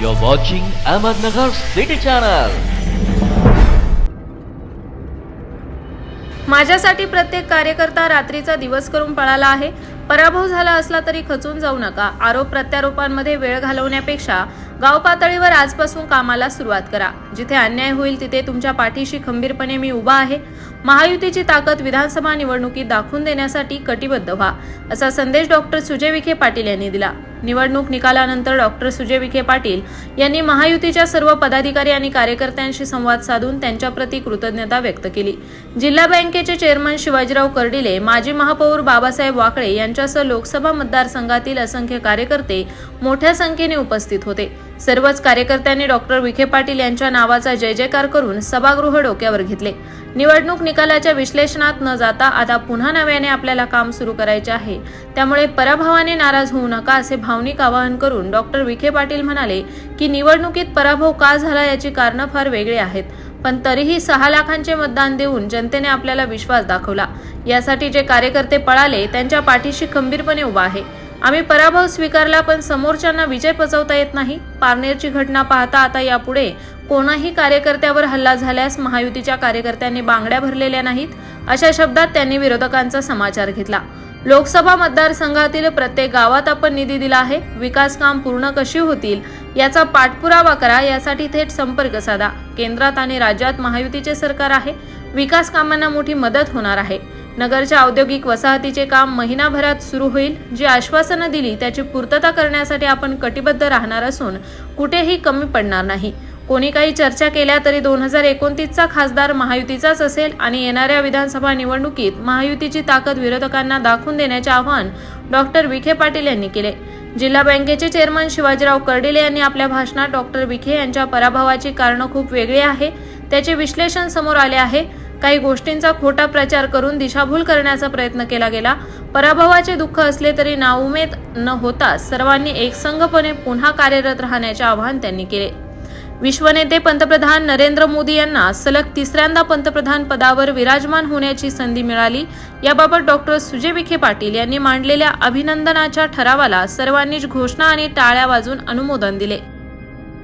You're watching Ahmednagar City Channel. माझ्यासाठी प्रत्येक कार्यकर्ता रात्रीचा दिवस करून पळाला आहे. पराभव झाला असला तरी खचून जाऊ नका. आरोप प्रत्यारोपांमध्ये वेळ घालवण्यापेक्षा गाव पातळीवर आजपासून कामाला सुरुवात करा. जिथे अन्याय होईल तिथे तुमच्या पाठीशी खंबीरपणे मी उभा आहे. महायुतीची ताकद विधानसभा निवडणुकीत दाखवून देण्यासाठी कटिबद्ध व्हा असा संदेश डॉक्टर सुजय विखे पाटील यांनी दिला. निवडणूक निकालानंतर डॉक्टर सुजय विखे पाटील यांनी महायुतीच्या सर्व पदाधिकारी आणि कार्यकर्त्यांशी संवाद साधून त्यांच्याप्रती कृतज्ञता व्यक्त केली. जिल्हा बँकेचे चेअरमन शिवाजीराव कर्डिले माजी महापौर बाबासाहेब वाकळे यांच्यासह लोकसभा मतदारसंघातील असंख्य कार्यकर्ते मोठ्या संख्येने उपस्थित होते. सर्वच कार्यकर्त्यांनी डॉक्टर विखे पाटील यांच्या नावाचा जय जयकार करून सभागृह डोक्यावर घेतले. निवडणूक निकालाच्या विश्लेषणात न जाता आता पुन्हा नव्याने आपल्याला काम सुरू करायचे आहे. त्यामुळे पराभवाने नाराज होऊ नका असे भावनिक आवाहन करून डॉक्टर विखे पाटील म्हणाले की निवडणुकीत पराभव का झाला याची कारणं फार वेगळी आहेत. पण तरीही सहा लाखांचे मतदान देऊन जनतेने आपल्याला विश्वास दाखवला. यासाठी जे कार्यकर्ते पळाले त्यांच्या पाठीशी खंबीरपणे उभा आहे. आम्ही पराभव स्वीकारला पण समोरच्यांना विजय पचवता येत नाही. पारनेरची घटना पाहता आता यापुढे कोणाही कार्यकर्त्यावर हल्ला झाल्यास महायुतीच्या कार्यकर्त्यांनी बांगड्या भरलेल्या नाहीत अशा शब्दात त्यांनी विरोधकांचा समाचार घेतला. लोकसभा मतदारसंघातील प्रत्येक गावात आपण निधी दिला आहे. विकास काम पूर्ण कशी होतील याचा पाठपुरावा करा यासाठी थेट संपर्क साधा. केंद्रात आणि राज्यात महायुतीचे सरकार आहे. विकास कामांना मोठी मदत होणार आहे. नगरच्या औद्योगिक वसाहतीचे काम महिनाभरात सुरू होईल. जी आश्वासनं दिली त्याची पूर्तता करण्यासाठी आपण कटिबद्ध राहणार असून कुठेही कमी पडणार नाही. कोणी काही चर्चा केल्या तरी दोन हजार एकोणतीसचा खासदार महायुतीचाच असेल आणि येणाऱ्या विधानसभा निवडणुकीत महायुतीची ताकद विरोधकांना दाखवून देण्याचे आवाहन डॉक्टर विखे पाटील यांनी केले. जिल्हा बँकेचे चेअरमन शिवाजीराव कर्डिले यांनी आपल्या भाषणात डॉक्टर विखे यांच्या पराभवाची कारणं खूप वेगळी आहे. त्याचे विश्लेषण समोर आले आहे. काही गोष्टींचा खोटा प्रचार करून दिशाभूल करण्याचा प्रयत्न केला गेला. पराभवाचे दुःख असले तरी नाउमेद न होता सर्वांनी एकसंघपणे पुन्हा कार्यरत राहण्याचे आवाहन त्यांनी केले. विश्वनेते पंतप्रधान नरेंद्र मोदी यांना सलग तिसऱ्यांदा पंतप्रधान पदावर विराजमान होण्याची संधी मिळाली. याबाबत डॉक्टर सुजय विखे पाटील यांनी मांडलेल्या अभिनंदनाच्या ठरावाला सर्वांनीच घोषणा आणि टाळ्या वाजून अनुमोदन दिले.